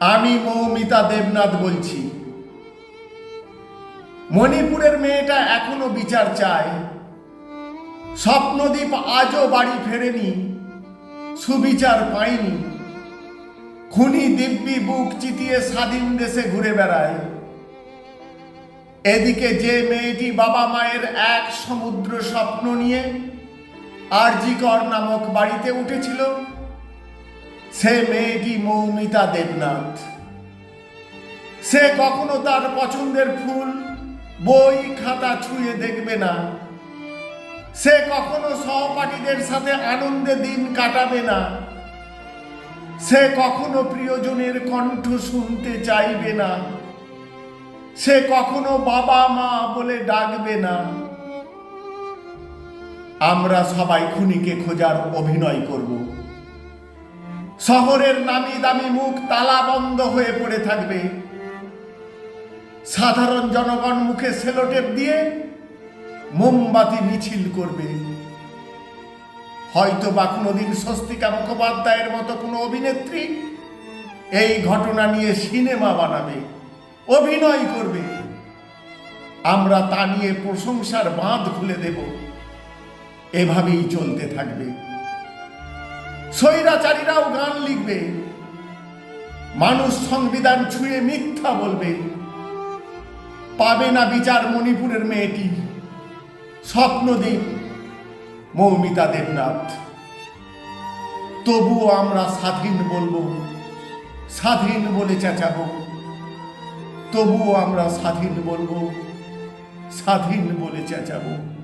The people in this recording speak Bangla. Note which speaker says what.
Speaker 1: আমি মৌমিতা দেবনাথ বলছি। মণিপুরের মেয়েটা এখনও বিচার চায়। স্বপ্নদ্বীপ আজও বাড়ি ফেরেনি, সুবিচার পায়নি। খুনি দিব্যি বুক চিতিয়ে স্বাধীন দেশে ঘুরে বেড়ায়। এদিকে যে মেয়েটি বাবা মায়ের এক সমুদ্র স্বপ্ন নিয়ে আরজিকর নামক বাড়িতে উঠেছিল সে মেয়েটি মৌমিতা দেবনাথ। সে কখনো তার পছন্দের ফুল, বই, খাতা ছুঁয়ে দেখবে না। সে কখনো সহপাঠীদের সাথে আনন্দে দিন কাটাবে না। সে কখনো প্রিয়জনের কণ্ঠ শুনতে চাইবে না। সে কখনো বাবা মা বলে ডাকবে না। আমরা সবাই খুনিকে খোঁজার অভিনয় করব। শহরের নামি দামি মুখ তালা বন্ধ হয়ে পড়ে থাকবে। সাধারণ জনগণ মুখে সেলোটেপ দিয়ে মোমবাতি মিছিল করবে। হয়তো বা কোনোদিন স্বস্তিকা মুখোপাধ্যায়ের মতো কোনো অভিনেত্রী এই ঘটনা নিয়ে সিনেমা বানাবে, অভিনয় করবে। আমরা তা নিয়ে প্রশংসার বাঁধ খুলে দেব। এভাবেই চলতে থাকবে। স্বৈরাচারীরাও গান লিখবে। মানুষ সংবিধান ছুঁয়ে মিথ্যা বলবে। পাবে না বিচার মণিপুরের মেয়েটি। স্বপ্নদ্বীপ মৌমিতা দেবনাথ। তবুও আমরা স্বাধীন বলব, স্বাধীন বলে চেঁচাবো। তবুও আমরা স্বাধীন বলব, স্বাধীন বলে চেঁচাবো।